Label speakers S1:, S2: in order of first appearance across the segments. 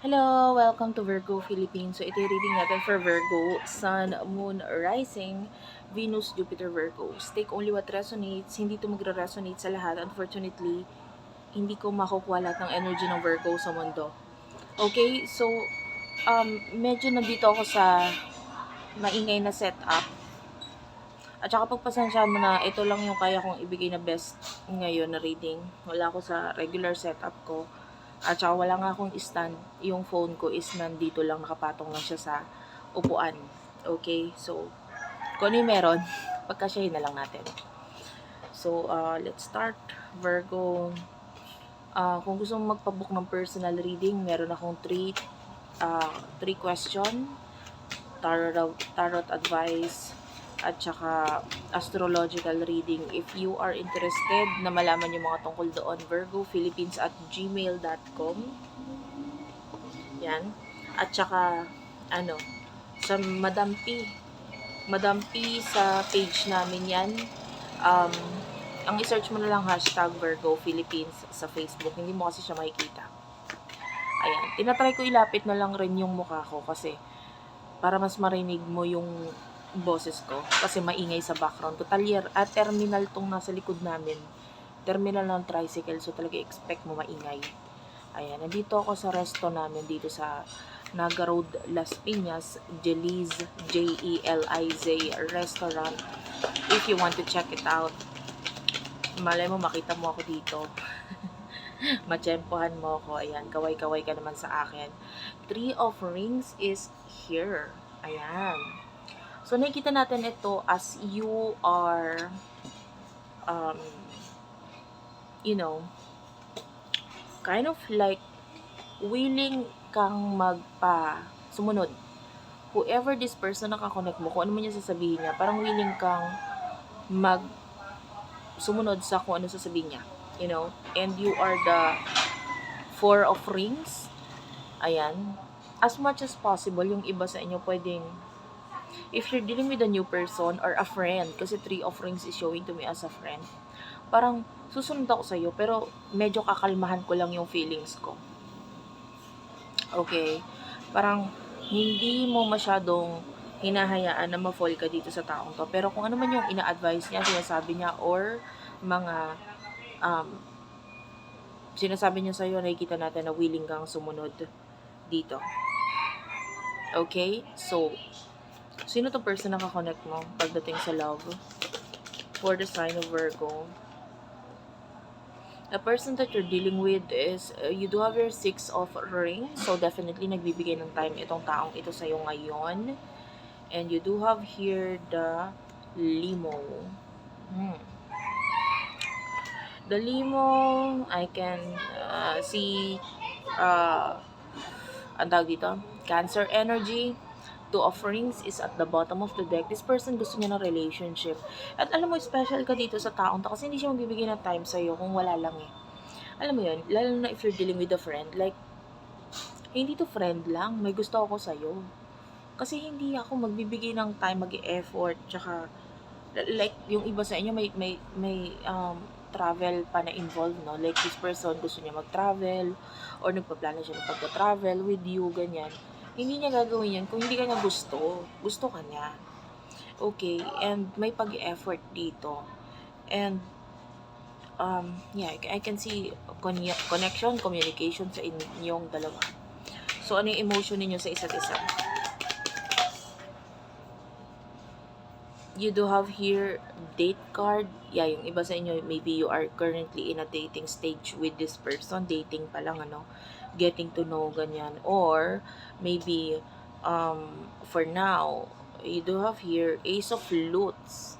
S1: Hello! Welcome to Virgo Philippines. So, ito reading natin for Virgo, Sun, Moon, Rising, Venus, Jupiter, Virgos. Take only what resonates. Hindi to magre-resonate sa lahat. Unfortunately, hindi ko makukuha lahat ng energy ng Virgo sa mundo. Okay? So, um, medyo nandito ako sa maingay na setup. At saka pagpasensyahan mo na ito lang yung kaya kong ibigay na best ngayon na reading. Wala ako sa regular setup ko. At saka wala nga akong stand. Yung phone ko is nandito lang, nakapatong lang siya sa upuan. Okay? So, kung ano yung meron, pagkasyahin na lang natin. So, uh, let's start. Virgo, uh, kung gusto mong magpabook ng personal reading, meron akong three, uh, three question, tarot, tarot advice, at saka astrological reading. If you are interested na malaman yung mga tungkol doon, Virgo Philippines at gmail.com. Yan. At saka, ano, sa Madam P. Madam P sa page namin yan. Um, ang isearch mo na lang hashtag Virgo Philippines sa Facebook. Hindi mo kasi siya makikita. Ayan. Tinatry ko ilapit na lang rin yung mukha ko kasi para mas marinig mo yung boses ko kasi maingay sa background. Total year, at terminal tong nasa likod namin. Terminal ng tricycle, so talaga expect mo maingay. Ayan, nandito ako sa resto namin dito sa Naga Road, Las Piñas, Jeliz, J-E-L-I-Z restaurant. If you want to check it out, malay mo makita mo ako dito. Matsyempohan mo ako. Ayan, kaway-kaway ka naman sa akin. Three of Rings is here. Ayan. So, nakikita natin ito as you are, um, you know, kind of like willing kang magpa sumunod. Whoever this person nakakonect mo, kung ano man yung sasabihin niya, parang willing kang mag sumunod sa kung ano sasabihin niya. You know? And you are the four of rings. Ayan. As much as possible, yung iba sa inyo pwedeng if you're dealing with a new person or a friend, kasi three of rings is showing to me as a friend, parang susunod ako sa'yo, pero medyo kakalmahan ko lang yung feelings ko. Okay? Parang hindi mo masyadong hinahayaan na ma-fall ka dito sa taong to. Pero kung ano man yung ina-advise niya, sinasabi niya, or mga um, sinasabi niya sa'yo, nakikita natin na willing kang sumunod dito. Okay? So, Sino to person na kakonect mo pagdating sa love? For the sign of Virgo. The person that you're dealing with is, uh, you do have your six of rings. So, definitely nagbibigay ng time itong taong ito sa'yo ngayon. And you do have here the limo. Hmm. The limo, I can uh, see, uh, ang tawag dito, Cancer energy two offerings is at the bottom of the deck. This person gusto niya ng relationship. At alam mo, special ka dito sa taong to kasi hindi siya magbibigay ng time sa'yo kung wala lang eh. Alam mo yun, lalo na if you're dealing with a friend, like, hindi to friend lang, may gusto ako sa'yo. Kasi hindi ako magbibigay ng time, mag-effort, tsaka, like, yung iba sa inyo, may, may, may, um, travel pa na involved, no? Like, this person gusto niya mag-travel, or nagpaplano siya ng pagka-travel with you, ganyan hindi niya gagawin yan kung hindi ka niya gusto. Gusto ka niya. Okay, and may pag-effort dito. And, um, yeah, I can see connection, communication sa inyong dalawa. So, ano yung emotion ninyo sa isa't isa? You do have here date card. Yeah, yung iba sa inyo, maybe you are currently in a dating stage with this person. Dating pa lang, ano getting to know ganyan or maybe um for now you do have here ace of lutes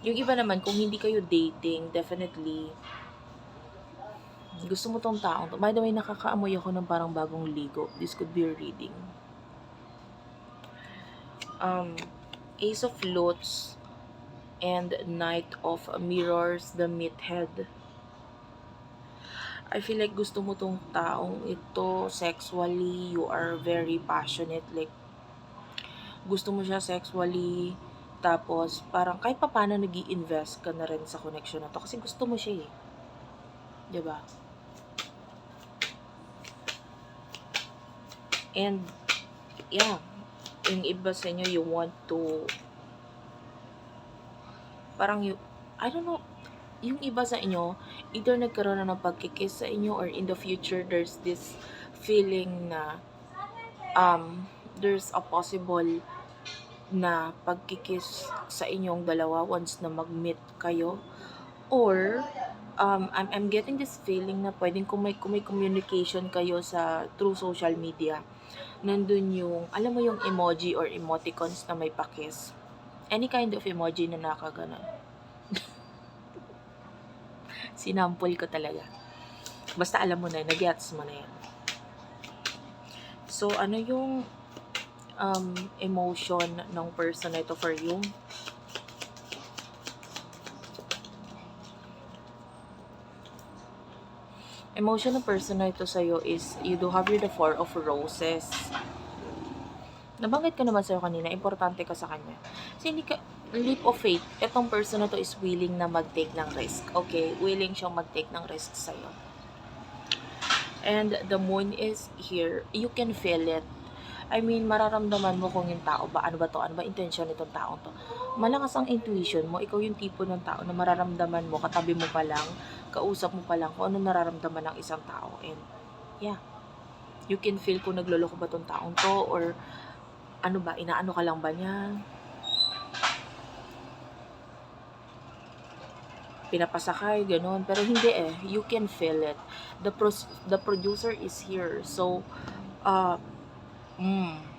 S1: yung iba naman kung hindi kayo dating definitely gusto mo tong taong to. By the way, nakakaamoy ako ng parang bagong ligo. This could be a reading. Um, Ace of Lutes and Knight of Mirrors, the Meathead. I feel like gusto mo tong taong ito sexually, you are very passionate, like gusto mo siya sexually, tapos parang kahit pa paano nag invest ka na rin sa connection na to kasi gusto mo siya eh. ba? And, yeah, yung iba sa inyo, you want to, parang you, I don't know, yung iba sa inyo, either nagkaroon na ng pagkikiss sa inyo or in the future, there's this feeling na um, there's a possible na pagkikiss sa inyong dalawa once na mag-meet kayo. Or, um, I'm, I'm getting this feeling na pwedeng kung may, kung may communication kayo sa through social media, nandun yung, alam mo yung emoji or emoticons na may pakiss. Any kind of emoji na nakaganon. Sinampol ko talaga. Basta alam mo na, nag-gets mo na yan. So, ano yung um, emotion ng person na ito for you? Emotion ng person na ito sa'yo is you do have the four of roses. Nabanggit ko naman sa'yo kanina, importante ka sa kanya. Kasi hindi ka, leap of faith, itong person na to is willing na mag-take ng risk. Okay? Willing siyang mag-take ng risk sa'yo. And the moon is here. You can feel it. I mean, mararamdaman mo kung yung tao ba, ano ba to, ano ba intention nitong taong to. Malakas ang intuition mo, ikaw yung tipo ng tao na mararamdaman mo, katabi mo pa lang, kausap mo pa lang kung ano nararamdaman ng isang tao. And, yeah. You can feel kung nagloloko ba tong taong to, or ano ba, inaano ka lang ba niya? Pinapasakay, ganun. Pero hindi eh. You can feel it. The, pros- the producer is here. So, uh, mm,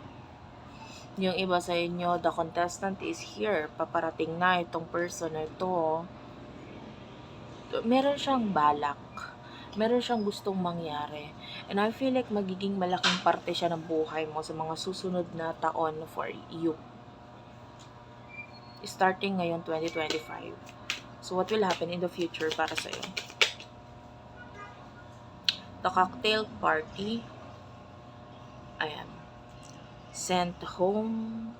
S1: yung iba sa inyo, the contestant is here. Paparating na itong person na ito. Meron siyang balak. Meron siyang gustong mangyari. And I feel like magiging malaking parte siya ng buhay mo sa mga susunod na taon for you. Starting ngayon 2025. So, what will happen in the future para sa'yo? The cocktail party. Ayan. Sent home.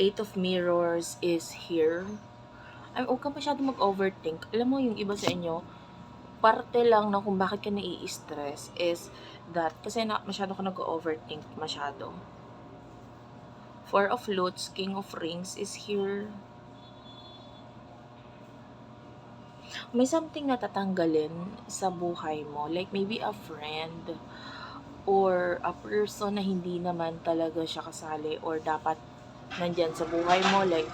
S1: Eight of Mirrors is here. Ay, huwag ka masyado mag-overthink. Alam mo, yung iba sa inyo, parte lang na kung bakit ka nai-stress is that kasi na, masyado ka nag-overthink masyado. Four of Lutes, King of Rings is here. May something na tatanggalin sa buhay mo. Like maybe a friend or a person na hindi naman talaga siya kasali or dapat nandyan sa buhay mo. Like,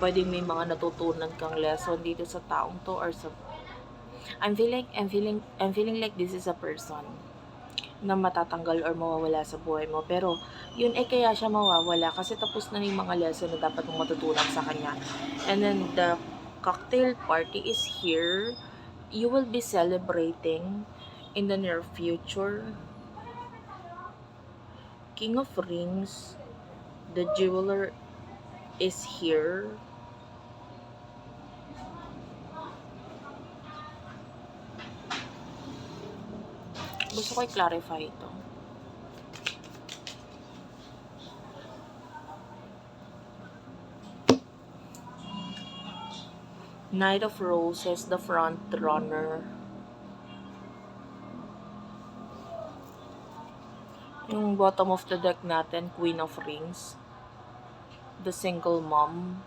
S1: pwedeng may mga natutunan kang lesson dito sa taong to or sa I'm feeling I'm feeling I'm feeling like this is a person na matatanggal or mawawala sa buhay mo. Pero, yun eh kaya siya mawawala kasi tapos na yung mga lesson na dapat mong matutunan sa kanya. And then, the cocktail party is here. You will be celebrating in the near future. King of Rings, the jeweler is here. Gusto ko i-clarify ito. Knight of Roses, the front runner. Yung bottom of the deck natin, Queen of Rings. The single mom.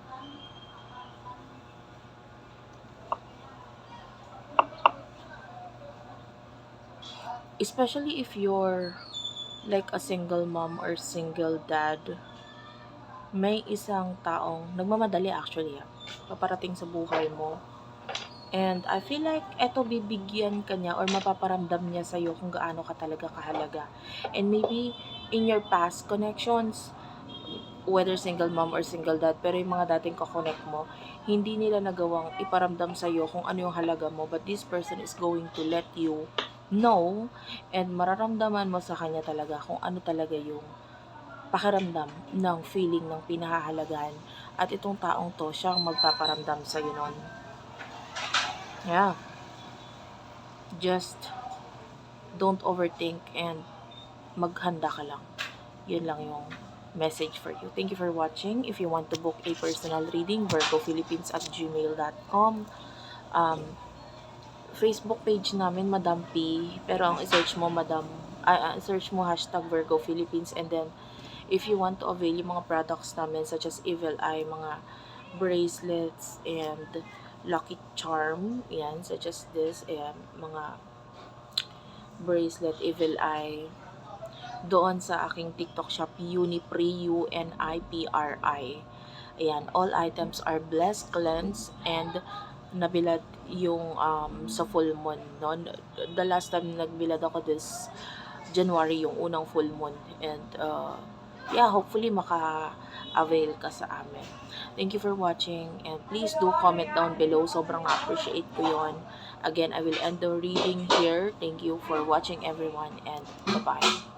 S1: Especially if you're like a single mom or single dad, may isang taong nagmamadali actually, ah, paparating sa buhay mo. And I feel like eto bibigyan ka niya or mapaparamdam niya sa'yo kung gaano ka talaga kahalaga. And maybe in your past connections, whether single mom or single dad, pero yung mga dating kakonect mo, hindi nila nagawang iparamdam sa'yo kung ano yung halaga mo. But this person is going to let you know and mararamdaman mo sa kanya talaga kung ano talaga yung pakiramdam ng feeling ng pinahahalagahan at itong taong to siya ang magpaparamdam sa iyo nun. Yeah. Just don't overthink and maghanda ka lang. Yun lang yung message for you. Thank you for watching. If you want to book a personal reading, virgophilippines at gmail.com. Um, Facebook page namin, Madam P. Pero ang search mo, Madam, ah, search mo hashtag Virgo Philippines and then if you want to avail yung mga products namin such as Evil Eye, mga bracelets and lucky charm, yan, such as this, ayan, mga bracelet, Evil Eye, doon sa aking TikTok shop, Unipri, U-N-I-P-R-I. Ayan, all items are blessed, cleansed, and nabilad yung um, sa full moon. No? The last time nagbilad ako this January, yung unang full moon. And uh, yeah, hopefully maka-avail ka sa amin. Thank you for watching and please do comment down below. Sobrang appreciate ko yon. Again, I will end the reading here. Thank you for watching everyone and bye-bye.